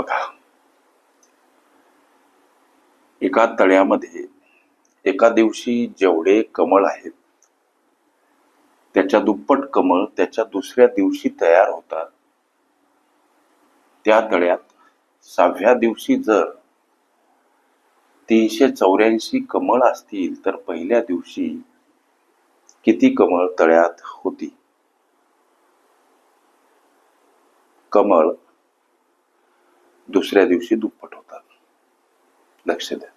बघा. एका तळ्यामध्ये एका दिवशी जेवढे कमळ आहेत त्याच्या दुप्पट कमळ त्याच्या दुसऱ्या दिवशी तयार होतात. त्या तळ्यात सहाव्या दिवशी जर तीनशे चौऱ्याऐंशी कमळ असतील तर पहिल्या दिवशी किती कमळ तळ्यात होती? कमळ दुसऱ्या दिवशी दुप्पट होतात. लक्ष द्या.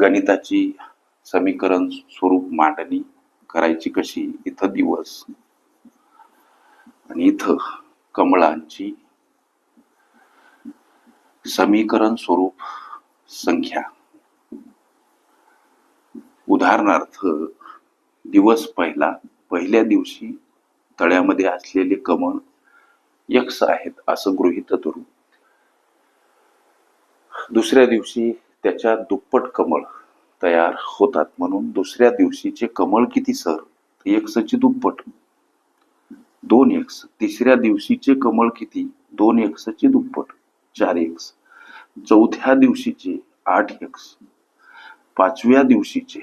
गणिताची समीकरण स्वरूप मांडणी करायची कशी? इथं दिवस आणि इथं कमळांची समीकरण स्वरूप संख्या. उदाहरणार्थ दिवस पहिला पहिल्या दिवशी तळ्यामध्ये असलेले कमळ यक्ष आहेत असं गृहित धरू. दुसऱ्या दिवशी त्याच्या दुप्पट कमळ तयार होतात म्हणून दुसऱ्या दिवशीचे कमळ किती सर? एक्सची दुप्पट. दोन एक्स. तिसऱ्या दिवशीचे कमळ किती? दोन एक्सची दुप्पट. चार एक्स. चौथ्या दिवशीचे आठ एक्स. पाचव्या दिवशीचे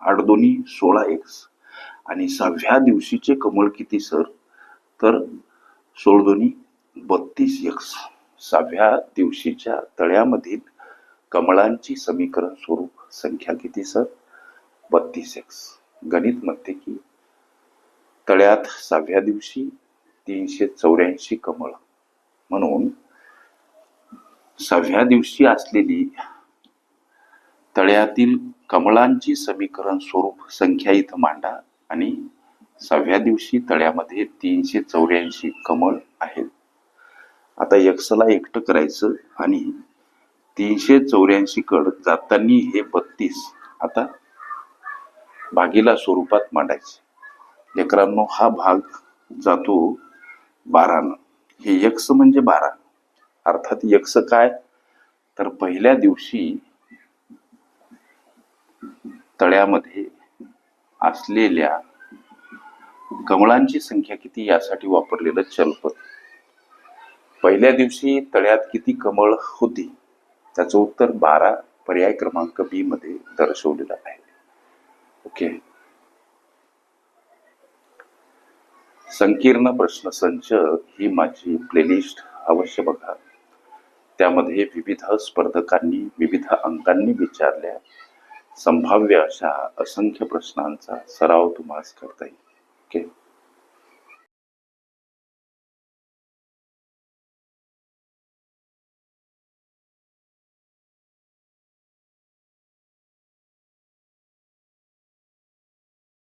आठ दोन्ही सोळा एक्स. आणि सहाव्या दिवशीचे कमळ किती सर? तर सोळ दोन्ही बत्तीस एक्स. सहाव्या दिवशीच्या तळ्यामधील कमळांची समीकरण स्वरूप संख्या किती सर? बत्तीस एक्स. गणित म्हणते की तळ्यात सहाव्या दिवशी तीनशे चौऱ्याऐंशी कमळ. म्हणून सहाव्या दिवशी असलेली तळ्यातील कमळांची समीकरण स्वरूप संख्या इथं मांडा आणि सहाव्या दिवशी तळ्यामध्ये तीनशे चौऱ्याऐंशी कमळ आहेत. आता यक्षला एकटं करायचं आणि तीनशे चौऱ्याऐंशी कड जातानी हे बत्तीस आता भागीला स्वरूपात मांडायचे. लेकरांनो हा भाग जातो बारानं. हे यक्ष म्हणजे बारा. अर्थात यक्ष काय? तर पहिल्या दिवशी तळ्यामध्ये असलेल्या कमळांची संख्या किती यासाठी वापरलेलं चलपद पहिल्या दिवशी तळ्यात किती कमळ होती? त्याचं उत्तर बारा पर्याय क्रमांक बी मध्ये दर्शवलेलं आहे. ओके संकीर्ण प्रश्न संच ही माझी प्लेलिस्ट अवश्य बघा. त्यामध्ये विविध स्पर्धकांनी विविध अंकांनी विचारल्या. संभाव्य अशा असंख्य प्रश्नांचा सराव तुम्हाला करता येईल.